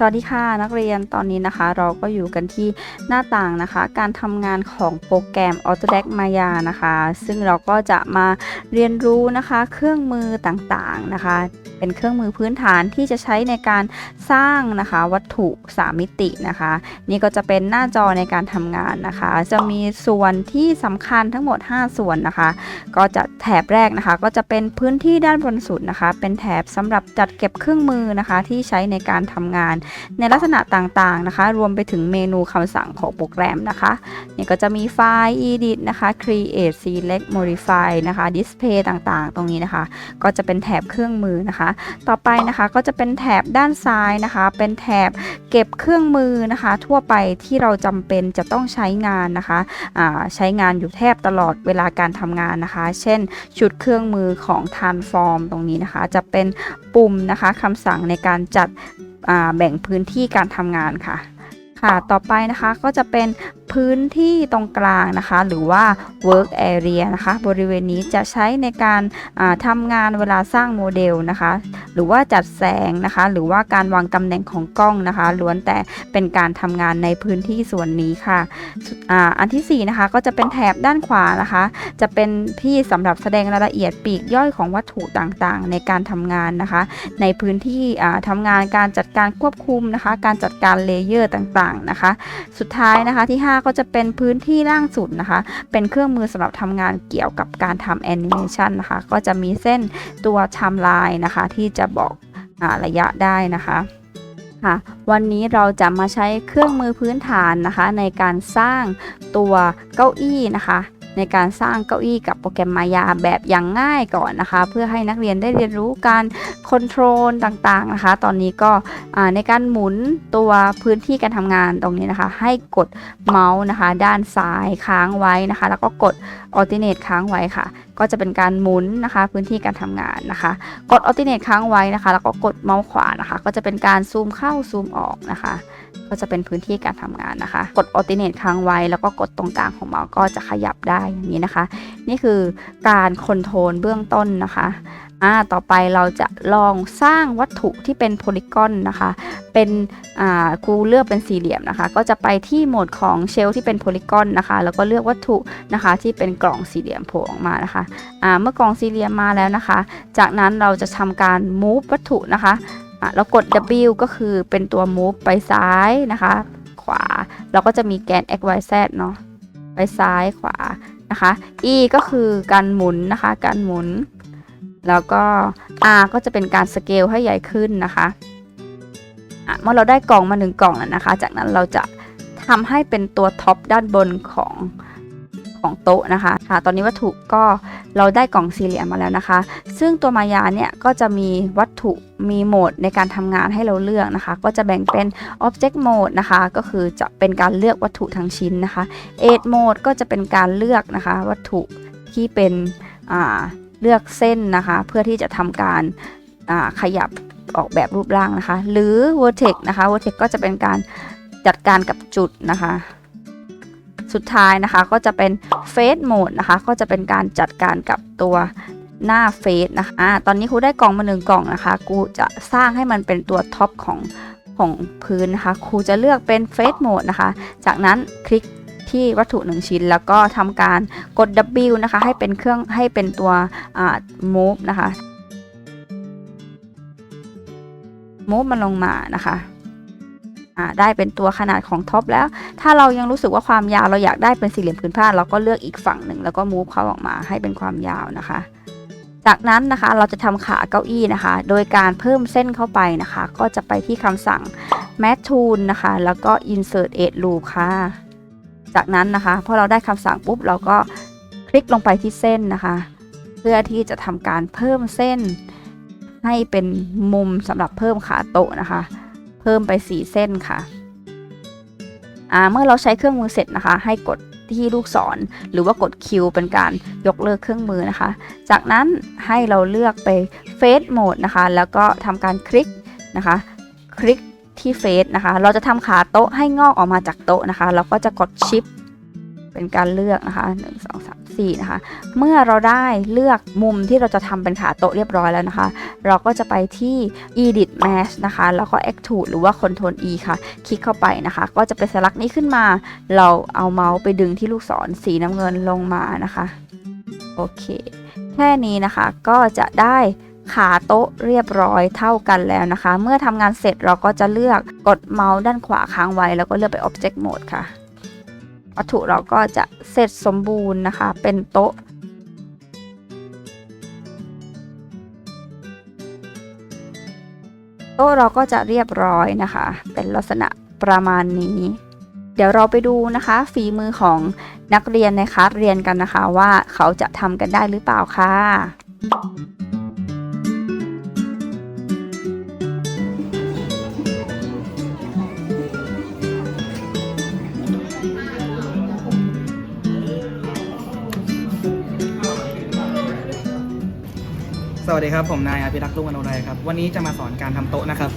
สวัสดีค่ะนักเรียนตอนนี้นะคะ เราก็อยู่กันที่หน้าต่างนะคะ การทำงานของโปรแกรม Autodesk Maya นะคะ ซึ่งเราก็จะมาเรียนรู้นะคะ เครื่องมือต่างๆนะคะ เป็นเครื่องมือพื้นฐานที่จะใช้ในการสร้างนะคะ วัตถุ3มิตินะคะ นี่ก็จะเป็นหน้าจอในการทำงานนะคะ จะมีส่วนที่สำคัญทั้งหมด 5 ส่วนนะคะ ก็จะแถบแรกนะคะ ก็จะเป็นพื้นที่ด้านบนสุดนะคะ เป็นแถบสำหรับจัดเก็บเครื่องมือนะคะ ที่ใช้ในการทำงานในลักษณะต่างๆนะคะ รวมไปถึงเมนูคำสั่งของโปรแกรมนะคะเนี่ยก็จะมีไฟล์ edit นะคะ create select modify นะคะ display ต่างๆ ตรงนี้นะคะ ก็จะเป็นแถบเครื่องมือนะคะ ต่อไปนะคะก็จะเป็นแถบด้านซ้ายนะคะ เป็นแถบเก็บเครื่องมือนะคะ ทั่วไปที่เราจำเป็นจะต้องใช้งานนะคะใช้งานอยู่แทบตลอดเวลาการทำงานนะคะ เช่น ชุดเครื่องมือของ transform ตรงนี้นะคะ จะเป็นปุ่มนะคะคำสั่งในการจัด แบ่งพื้นที่การทำงานค่ะ ค่ะ ต่อไปนะคะก็จะเป็น พื้นที่ตรงกลางนะคะ หรือว่า work area นะคะ บริเวณนี้จะใช้ในการทำงานเวลาสร้างโมเดลนะคะ หรือว่าจัดแสงนะคะ หรือว่าการวางตำแหน่งของกล้องนะคะ ล้วนแต่เป็นการทำงานในพื้นที่ส่วนนี้ค่ะออันที่สี่นะคะ ก็จะเป็นแถบด้านขวานะคะ จะเป็นที่สำหรับแสดงรายละเอียดปีกย่อยของวัตถุต่างๆ ในการทำงานนะคะ ในพื้นที่ทำงานการจัดการควบคุมนะคะ การจัดการเลเยอร์ต่างๆนะคะ สุดท้ายนะคะที่ 5ก็จะเป็นพื้นที่ล่างสุดนะคะ เป็นเครื่องมือสำหรับทำงานเกี่ยวกับการทำแอนิเมชันนะคะ ก็จะมีเส้นตัวไทม์ไลน์นะคะ ที่จะบอกอระยะได้นะคะค่ะวันนี้เราจะมาใช้เครื่องมือพื้นฐานนะคะ ในการสร้างตัวเก้าอี้นะคะ ในการสร้างเก้าอี้กับโปรแกรมมายาแบบอย่างง่ายก่อนนะคะ เพื่อให้นักเรียนได้เรียนรู้การคอนโทรลต่างๆนะคะ ตอนนี้ก็ในการหมุนตัวพื้นที่การทำงานตรงนี้นะคะ ให้กดเมาส์นะคะ ด้านซ้ายค้างไว้นะคะ แล้วก็กด alternate ค้างไว้ค่ะ ก็จะเป็นการหมุนนะคะ พื้นที่การทำงานนะคะ กด alternate ค้างไว้นะคะ แล้วก็กดเมาส์ขวานะคะ ก็จะเป็นการซูมเข้าซูมออกนะคะก็จะเป็นพื้นที่การทำงานนะคะ กด alternate ค้างไว้ แล้วก็กดตรงกลางของเมาส์ก็จะขยับได้อย่างนี้นะคะ นี่คือการคอนโทรลเบื้องต้นนะคะอ่าต่อไปเราจะลองสร้างวัตถุที่เป็นโพลีกอนนะคะ เป็นอ่าครูเลือกเป็นสี่เหลี่ยมนะคะ ก็จะไปที่โหมดของเชลที่เป็นโพลีกอนนะคะ แล้วก็เลือกวัตถุนะคะที่เป็นกล่องสี่เหลี่ยมโผล่ออกมานะคะอ่าเมื่อกล่องสี่เหลี่ยมมาแล้วนะคะ จากนั้นเราจะทำการ move วัตถุนะคะอะแล้วกด W ก็คือเป็นตัว move ไปซ้ายนะคะ ขวา เราก็จะมีแกน x y z เนาะไปซ้ายขวา นะคะ e ก็คือการหมุนนะคะ การหมุน แล้วก็ r ก็จะเป็นการสเกลให้ใหญ่ขึ้นนะคะะเมื่อเราได้กล่องมาหนึ่งกล่องแล้วนะคะ จากนั้นเราจะทำให้เป็นตัวท็อปด้านบนของ ของโต๊ะนะคะค่ะตอนนี้วัตถุก็เราได้กล่องสี่เหลี่ยมมาแล้วนะคะ ซึ่งตัวมายาเนี่ยก็จะมีวัตถุมีโหมดในการทำงานให้เราเลือกนะคะ ก็จะแบ่งเป็น Object Mode นะคะ ก็คือจะเป็นการเลือกวัตถุทั้งชิ้นนะคะ Edge Mode ก็จะเป็นการเลือกนะคะ วัตถุที่เป็นเลือกเส้นนะคะ เพื่อที่จะทำการขยับออกแบบรูปร่างนะคะ หรือ Vertex นะคะ Vertex ก็จะเป็นการจัดการกับจุดนะคะ สุดท้ายนะคะก็จะเป็น Face Mode นะคะ ก็จะเป็นการจัดการกับตัวหน้าเฟซนะคะอ่าตอนนี้ครูได้กล่องมาหนึ่งกล่องนะคะครูจะสร้างให้มันเป็นตัวท็อปของของพื้นนะคะครูจะเลือกเป็นเฟซโหมดนะคะ จากนั้นคลิกที่วัตถุหนึ่งชิ้น แล้วก็ทำการกด W นะคะ ให้เป็นเครื่องให้เป็นตัว move นะคะ move มันลงมานะคะ ได้เป็นตัวขนาดของท็อปแล้ว ถ้าเรายังรู้สึกว่าความยาวเราอยากได้เป็นสี่เหลี่ยมผืนผ้า เราก็เลือกอีกฝั่งหนึ่งแล้วก็ move เขาออกมาให้เป็นความยาวนะคะ จากนั้นนะคะเราจะทำขาเก้าอี้นะคะ โดยการเพิ่มเส้นเข้าไปนะคะ ก็จะไปที่คำสั่ง mat tool นะคะ แล้วก็ insert edge loop ค่ะ จากนั้นนะคะพอเราได้คำสั่งปุ๊บเราก็คลิกลงไปที่เส้นนะคะ เพื่อที่จะทำการเพิ่มเส้นให้เป็นมุมสำหรับเพิ่มขาโต๊ะนะคะ เพิ่มไป 4 เส้นค่ะอ่าเมื่อเราใช้เครื่องมือเสร็จนะคะ ให้กดที่ลูกศรหรือว่ากด Q เป็นการยกเลิกเครื่องมือนะคะ จากนั้นให้เราเลือกไปเฟสโหมดนะคะ แล้วก็ทำการคลิกนะคะ คลิกที่เฟสนะคะ เราจะทำขาโต๊ะให้งอกออกมาจากโต๊ะนะคะ เราก็จะกดชิปเป็นการเลือกนะคะ 1 2 3 4นะคะ เมื่อเราได้เลือกมุมที่เราจะทำเป็นขาโต๊ะเรียบร้อยแล้วนะคะ เราก็จะไปที่ edit mesh นะคะ แล้วก็ extrude หรือว่า control e ค่ะ คลิกเข้าไปนะคะ ก็จะเป็นสลักนี้ขึ้นมา เราเอาเมาส์ไปดึงที่ลูกศรสีน้ำเงินลงมานะคะ โอเค แค่นี้นะคะ ก็จะได้ขาโต๊ะเรียบร้อยเท่ากันแล้วนะคะ เมื่อทำงานเสร็จเราก็จะเลือกกดเมาส์ด้านขวาค้างไว้ แล้วก็เลือกไป Object Mode ค่ะ วัตถุเราก็จะเสร็จสมบูรณ์นะคะ เป็นโต๊ะโต๊ะเราก็จะเรียบร้อยนะคะ เป็นลักษณะประมาณนี้ เดี๋ยวเราไปดูนะคะ ฝีมือของนักเรียนในคลาสเรียนกันนะคะ ว่าเขาจะทำกันได้หรือเปล่าค่ะ สวัสดีครับ ผมนายอภิรักษ์ลุงอนุรัยครับ วันนี้จะมาสอนการทำโต๊ะนะครับ